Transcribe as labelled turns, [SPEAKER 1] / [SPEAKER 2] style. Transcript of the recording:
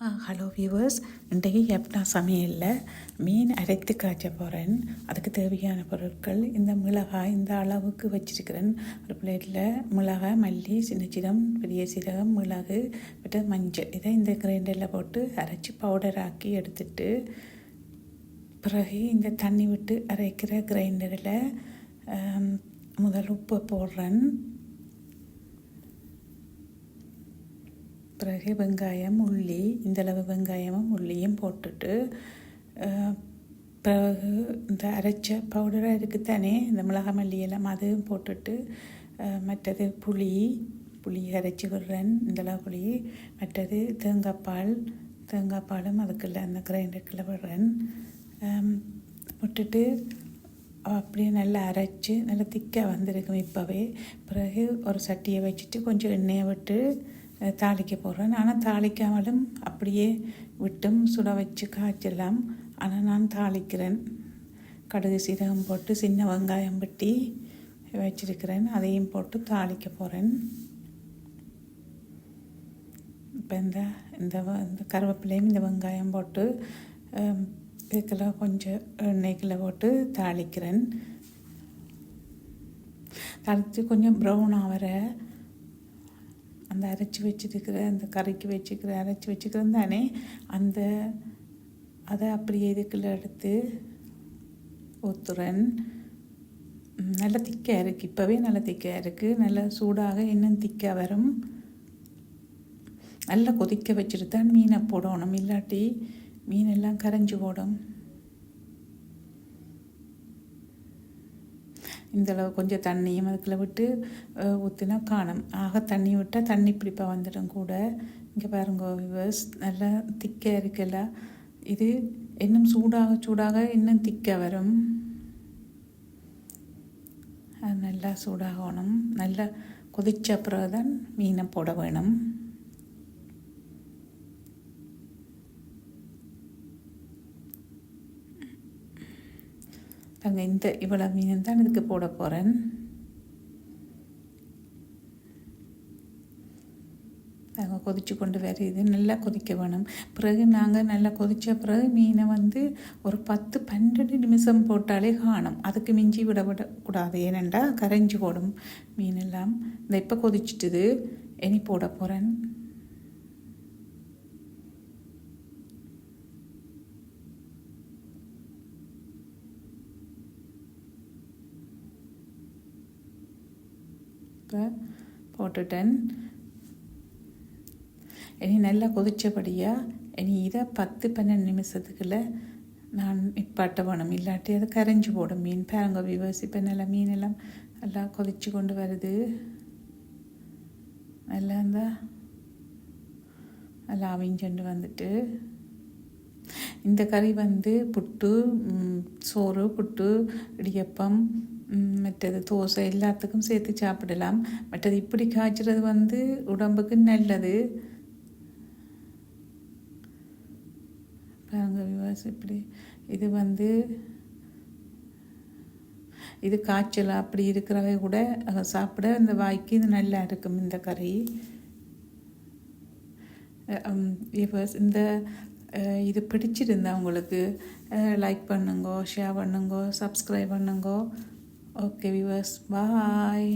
[SPEAKER 1] Hello viewers இன்றைக்கு எப்படா சமையலில்? மீன் அரைத்து காய்ச்ச போகிறேன் அதுக்கு தேவையான பொருட்கள் இந்த மிளகாய் இந்த அளவுக்கு வச்சிருக்கிறேன். ஒரு பிளேட்டில் மிளகாய் மல்லி சின்ன சீரகம் பெரிய சீரகம் மிளகு விட்டு மஞ்சள். இதை இந்த கிரைண்டரில் போட்டு அரைச்சி பவுடர் ஆக்கி எடுத்துட்டு பிறகு இந்த தண்ணி விட்டு அரைக்கிற கிரைண்டரில் முதல் உப்பு போடுறேன். பிறகு வெங்காயம் உள்ளி இந்தளவு வெங்காயமும் உள்ளியும் போட்டுட்டு பிறகு இந்த அரைச்ச பவுடராக இருக்குது தானே இந்த மிளகா மல்லி எல்லாம் அதுவும் போட்டுட்டு மற்றது புளி புளி அரைச்சி விடுறேன் இந்தளவு புளி மற்றது தேங்காய் பால் தேங்காய் அதுக்குள்ள அந்த கிரைண்டருக்குள்ள விடுறேன். விட்டுட்டு அப்படியே நல்லா அரைச்சி நல்லா திக்காக வந்திருக்கும் இப்போவே. பிறகு ஒரு சட்டியை வச்சுட்டு கொஞ்சம் எண்ணெயை விட்டு தாளிக்க போடுறேன் ஆனால் தாளிக்காமலும் அப்படியே விட்டும் சுட வச்சு காய்ச்சலாம். ஆனால் நான் தாளிக்கிறேன். கடுகு சீரகம் போட்டு சின்ன வெங்காயம் வெட்டி வச்சிருக்கிறேன். அதையும் போட்டு தாளிக்க போகிறேன் இப்போ இந்த இந்த இந்த கருவேப்பிலையும் இந்த வெங்காயம் போட்டு ஹம், இதுக்கெல்லாம் கொஞ்சம் எண்ணெய்க்குள்ள போட்டு தாளிக்கிறேன். தாளித்து கொஞ்சம் ப்ரௌன் ஆகிற அந்த அரைச்சி வச்சிருக்கிற அந்த கரைக்கு வச்சுக்கிற அரைச்சி வச்சுக்கிறேன் தானே அந்த அதை அப்படியே இதுக்குள்ள எடுத்து ஒத்துறன் நல்ல நல்லா திக்காக இருக்குது இப்போவே நல்லா திக்காக இருக்குது நல்லா சூடாக இன்னும் திக்காக வரும். நல்லா கொதிக்க வச்சுட்டு தான் மீனை போடணும். இல்லாட்டி மீனெல்லாம் கரைஞ்சி போடும். இந்த அளவு கொஞ்சம் தண்ணியும் அதுக்குள்ள விட்டு ஊற்றினா காணும். ஆக தண்ணி விட்டால் தண்ணி பிடிப்பாக வந்துடும் கூட. இங்கே பாருங்க விவர்ஸ் நல்லா திக்காக இருக்குல்ல? இது இன்னும் சூடாக சூடாக இன்னும் திக்காக வரும். அது நல்லா சூடாகணும். நல்லா கொதிச்ச பிறகு தான் மீனை போட வேணும். பாருங்க இந்த இவ்வளோ மீன் தான் இதுக்கு போட போகிறேன் நாங்கள் கொதித்து கொண்டு வர இது நல்லா கொதிக்க வேணும். பிறகு நாங்கள் நல்லா கொதித்த பிறகு மீனை வந்து ஒரு பத்து பன்னெண்டு நிமிஷம் போட்டாலே காணும். அதுக்கு மிஞ்சி விட விடக்கூடாது ஏனென்றால் கரைஞ்சி போடும் மீனெல்லாம். இந்த இப்போ கொதிச்சிட்டுது. இனி போட போகிறேன் இப்போ போட்டுட்டேன். இனி நல்லா கொதிச்சபடியாக இனி இதை பத்து பன்னெண்டு நிமிஷத்துக்குள்ள நான் நிப்பாட்ட வேணும் இல்லாட்டி அது கரைஞ்சி போடும். மீன் பாருங்க விவசி இப்போ நல்லா மீன் எல்லாம் நல்லா கொதிச்சு கொண்டு வருது. நல்லா இருந்தா நல்லா அவிஞ்சண்டு வந்துட்டு. இந்த கறி வந்து புட்டு சோறு புட்டு இடியப்பம் மற்றது தோசை எல்லாத்துக்கும் சேர்த்து சாப்பிடலாம் மற்றது இப்படி காய்ச்சறது வந்து உடம்புக்கு நல்லது பாருங்க விவாஸ் இப்படி இது வந்து இது காய்ச்சல் அப்படி இருக்கிறவங்க கூட சாப்பிட இந்த வாய்க்கு இது நல்லா இருக்கும் இந்த கறி இந்த இது பிடிச்சிருந்தா உங்களுக்கு லைக் பண்ணுங்கோ ஷேர் பண்ணுங்கோ சப்ஸ்கிரைப் பண்ணுங்கோ ஓகே விவர்ஸ் பாய்